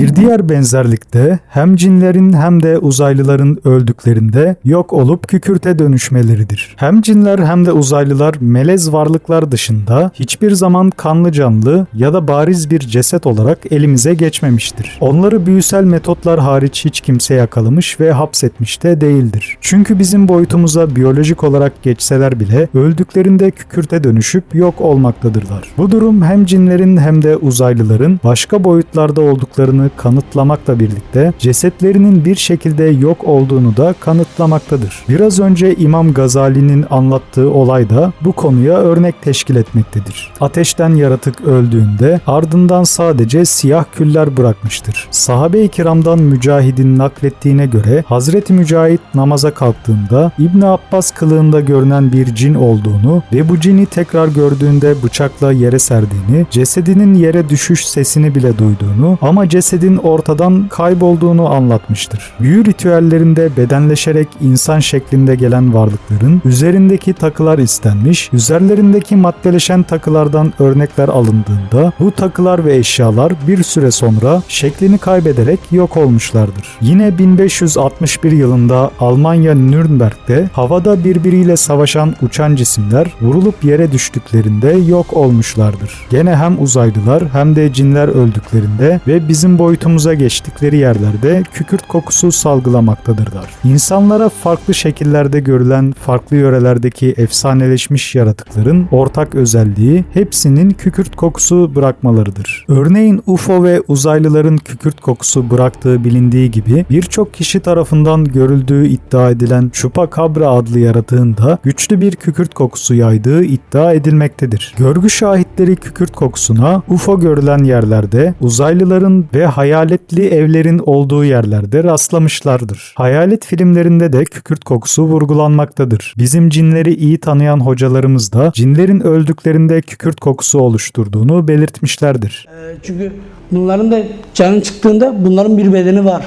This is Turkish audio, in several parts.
Bir diğer benzerlikte hem cinlerin hem de uzaylıların öldüklerinde yok olup kükürte dönüşmeleridir. Hem cinler hem de uzaylılar melez varlıklar dışında hiçbir zaman kanlı canlı ya da bariz bir ceset olarak elimize geçmemiştir. Onları büyüsel metotlar hariç hiç kimse yakalamış ve hapsetmiş de değildir. Çünkü bizim boyutumuza biyolojik olarak geçseler bile öldüklerinde kükürte dönüşüp yok olmaktadırlar. Bu durum hem cinlerin hem de uzaylıların başka boyutlarda olduklarını kanıtlamakla birlikte cesetlerinin bir şekilde yok olduğunu da kanıtlamaktadır. Biraz önce İmam Gazali'nin anlattığı olay da bu konuya örnek teşkil etmektedir. Ateşten yaratık öldüğünde ardından sadece siyah küller bırakmıştır. Sahabe-i kiramdan Mücahid'in naklettiğine göre Hazreti Mücahit namaza kalktığında İbn Abbas kılığında görünen bir cin olduğunu ve bu cini tekrar gördüğünde bıçakla yere serdiğini, cesedinin yere düşüş sesini bile duyduğunu ama cesedin ortadan kaybolduğunu anlatmıştır. Büyü ritüellerinde bedenleşerek insan şeklinde gelen varlıkların üzerindeki takılar istenmiş, üzerlerindeki maddeleşen takılardan örnekler alındığında bu takılar ve eşyalar bir süre sonra şeklini kaybederek yok olmuşlardır. Yine 1561 yılında Almanya Nürnberg'de havada birbiriyle savaşan uçan cisimler vurulup yere düştüklerinde yok olmuşlardır. Gene hem uzaylılar hem de cinler öldüklerinde ve bizim boyutumuza geçtikleri yerlerde kükürt kokusu salgılamaktadırlar. İnsanlara farklı şekillerde görülen farklı yörelerdeki efsaneleşmiş yaratıkların ortak özelliği hepsinin kükürt kokusu bırakmalarıdır. Örneğin UFO ve uzaylıların kükürt kokusu bıraktığı bilindiği gibi birçok kişi tarafından görüldüğü iddia edilen Chupacabra adlı yaratığın da güçlü bir kükürt kokusu yaydığı iddia edilmektedir. Görgü şahitleri kükürt kokusuna UFO görülen yerlerde uzaylıların ve hayaletli evlerin olduğu yerlerde rastlamışlardır. Hayalet filmlerinde de kükürt kokusu vurgulanmaktadır. Bizim cinleri iyi tanıyan hocalarımız da cinlerin öldüklerinde kükürt kokusu oluşturduğunu belirtmişlerdir. Ee, Çünkü bunların da canın çıktığında bunların bir bedeni var.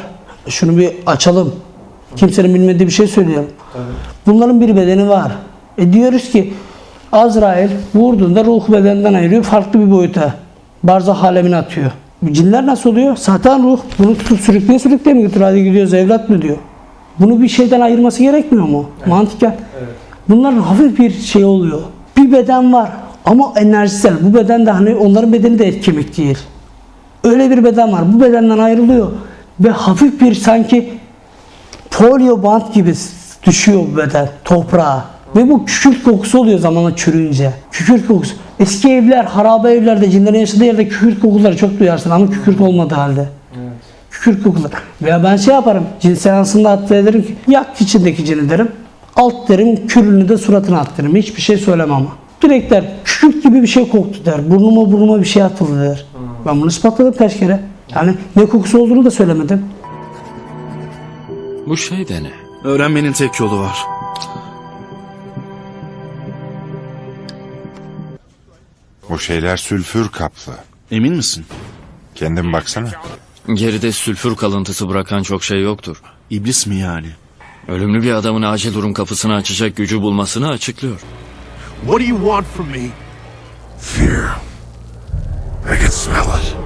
Şunu bir açalım. Kimsenin bilmediği bir şey söyleyelim. Bunların bir bedeni var. E diyoruz ki Azrail vurduğunda ruh bedenden ayırıyor farklı bir boyuta. Barzah alemine atıyor. Cinler nasıl oluyor? Satan ruh bunu tutup sürükleye sürükleye mi götürüyor? Hadi gidiyoruz evlat mı diyor. Bunu bir şeyden ayırması gerekmiyor mu? Mantıken. Bunların hafif bir şey oluyor. Bir beden var ama enerjisel. Bu beden de hani onların bedeni de et kemik değil. Öyle bir beden var. Bu bedenden ayrılıyor ve hafif bir sanki polio bant gibi düşüyor bu beden toprağa. Ve bu kükürt kokusu oluyor zamanla çürüyünce. Kükürt kokusu. Eski evler, harabe evlerde, cinlerin yaşadığı yerde kükürt kokuları çok duyarsın ama kükürt olmadığı halde. Kükürt kokuları. Veya ben şey yaparım, cin seansında hatta ederim ki yak içindeki cini derim. Alt derim, kürünü de suratına at derim. Hiçbir şey söylemem ama. Direkt der, kükürt gibi bir şey koktu der. Burnuma burnuma bir şey atıldı der. Ben bunu ispatladım kaç kere. Yani ne kokusu olduğunu da söylemedim. Bu şey de ne? Öğrenmenin tek yolu var. Bu şeyler sülfür kaplı. Emin misin? Kendin baksana. Geride sülfür kalıntısı bırakan çok şey yoktur. İblis mi yani? Ölümlü bir adamın acil durum kapısını açacak gücü bulmasını açıklıyor. What do you want from me? Fear. I can smell it.